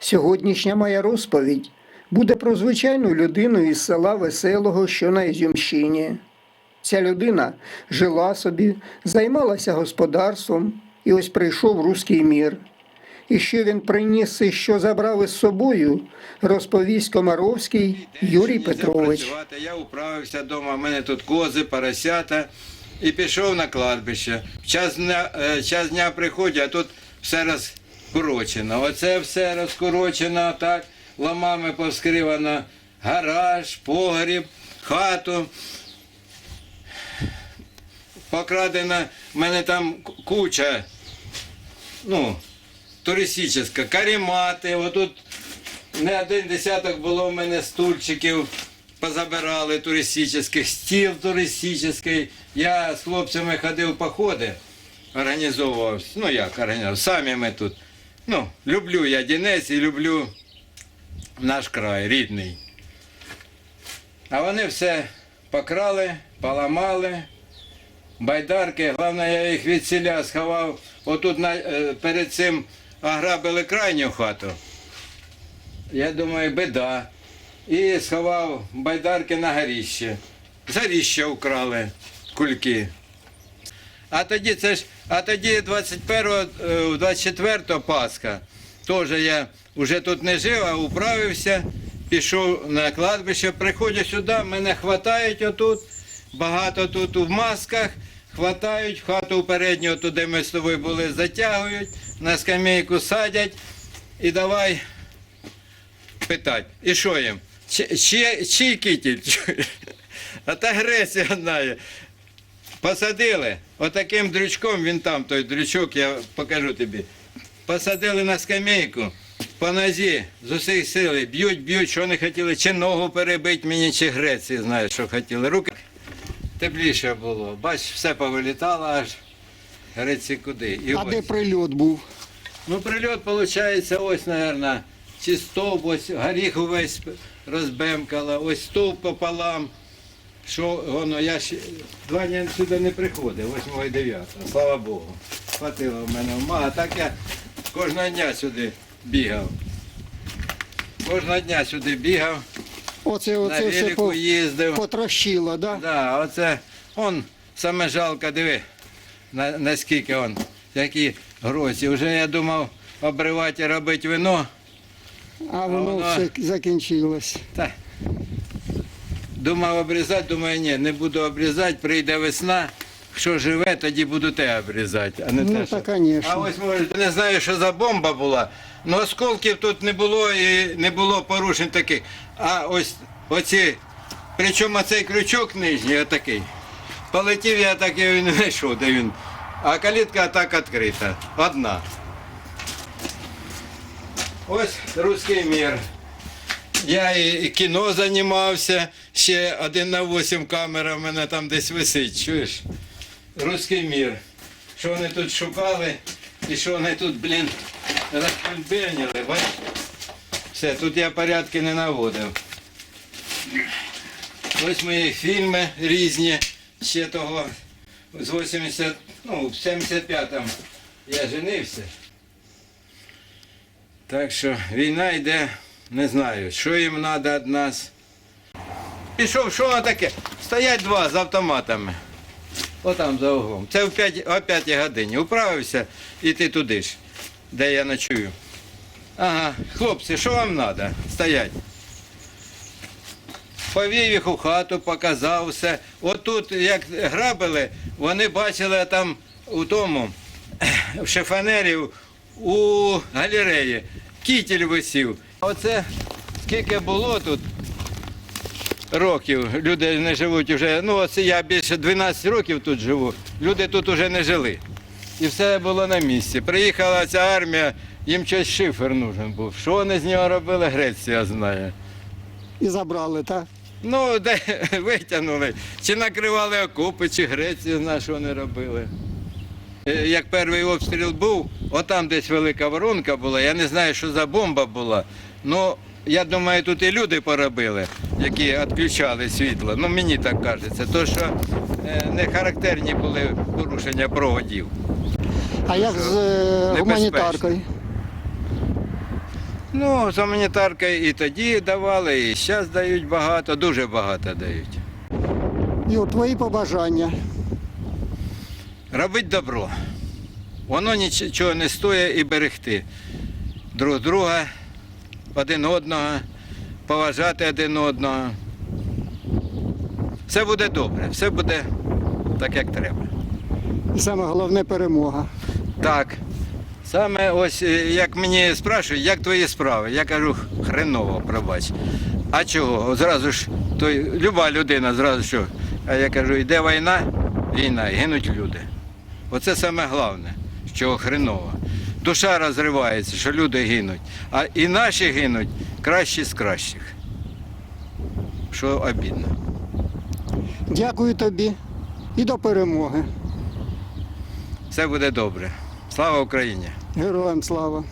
Сьогоднішня моя розповідь буде про звичайну людину із села Веселого, що на Ізюмщині. Ця людина жила собі, займалася господарством, і ось прийшов руський мір. І що він приніс і що забрав із собою, розповість Комаровський Юрій Петрович. Я управився вдома, в мене тут кози, поросята. І пішов на кладбище. В час дня, е, час дня приходять, а тут все розкорочено. Оце все розкорочено, так, ламами повскривано. Гараж, погріб, хату. Покрадена, в мене там куча, ну, туристична, каремати, отут не один десяток було в мене стульчиків, позабирали туристичних, стіл туристичний. Я з хлопцями ходив походи, організовував, ну як організовував, самі ми тут. Ну, люблю я Дінець і люблю наш край, рідний. А вони все покрали, поламали. Байдарки, головне, я їх від селя сховав. Отут на, е, перед цим ограбили крайню хату. Я думаю, бида. І сховав байдарки на горіще. З горіща украли кульки. А тоді це ж, а тоді 21-го, е, 24 Пасха. Теж я вже тут не жив, а управився, пішов на кладбище, приходжу сюди, мене хватають отут, багато тут в масках, хватають, хату передню, туди ми з тобою були, затягують, на скамейку садять і давай питати. І що їм? Чи, чи, чий кітель? А та агресія знає. Посадили, отаким дрючком, він там, той дрючок, я покажу тобі. Посадили на скамейку, по нозі, з усіх сили, б'ють, б'ють, що не хотіли, чи ногу перебити мені, чи Греції, знаєш, що хотіли. Руки тепліше було. Бач, все повилітало аж. Греції куди. І А ось. де прильот був? Ну, прильот, виходить, ось, мабуть, чи стовп, ось горіх увесь розбемкало, ось стовп пополам. Що воно, я ще два дні сюди не приходив, 8 і 9, слава Богу. Хватило в мене ума, а так я кожного дня сюди бігав. Кожного дня сюди бігав, Оце, на оце все велику по, їздив. потрощило, да? Да, оце, он, саме жалко, диви, на, наскільки он, які грозі. Вже я думав обривати і робити вино. А воно воно- все закінчилось. Та, думав обрізати, думаю, ні, не буду обрізати, прийде весна. Що живе, тоді буду те обрізати, а не Ну, те, що... та, конечно. А ось може, не знаю, що за бомба була, але осколків тут не було і не було порушень таких. А ось оці, причому цей крючок нижній, отакий. Полетів я так і не знайшов, де він. А калітка так відкрита. Одна. Ось руський мір. Я і, кіно займався, ще один на 8 камера в мене там десь висить, чуєш? Руський мір. Що вони тут шукали і що вони тут, блін, розпельбеніли, бачиш? Все, тут я порядки не наводив. Ось мої фільми різні, ще того з 80, ну, в 75-му я женився. Так що війна йде, не знаю, що їм треба від нас. Пішов, що воно таке? Стоять два з автоматами. Отам за углом. Це в 5, о 5 годині. Управився і ти туди ж, де я ночую. Ага, хлопці, що вам треба? Стоять. Повів їх у хату, показав все. Отут, як грабили, вони бачили там у тому, в шифонері, у галереї, кітель висів. Оце скільки було тут років, люди не живуть вже. Ну, оце я більше 12 років тут живу, люди тут вже не жили. І все було на місці. Приїхала ця армія, їм щось шифер нужен був. Що вони з нього робили, Греція знає. І забрали, так? Ну, де витягнули. Чи накривали окопи, чи Грецію знає, що вони робили. Е, Як перший обстріл був, отам десь велика воронка була, я не знаю, що за бомба була. Ну, я думаю, тут і люди поробили, які відключали світло. Ну, мені так кажеться. То, що е, не характерні були порушення проводів. А як з е, Небезпечно. гуманітаркою? Ну, з гуманітаркою і тоді давали, і зараз дають багато, дуже багато дають. І от твої побажання. Робить добро. Воно нічого не стоїть і берегти. Друг друга, один одного, поважати один одного. Все буде добре, все буде так, як треба. І саме головне перемога. Так. Саме ось е, як мені спрашують, як твої справи? Я кажу, хреново, пробач. А чого? Зразу ж, то люба людина зразу що. А я кажу, йде війна, війна, гинуть люди. Оце саме головне, що хреново. Душа розривається, що люди гинуть. А і наші гинуть кращі з кращих. Що обідно. Дякую тобі і до перемоги. Все буде добре. Слава Україні! Героям слава!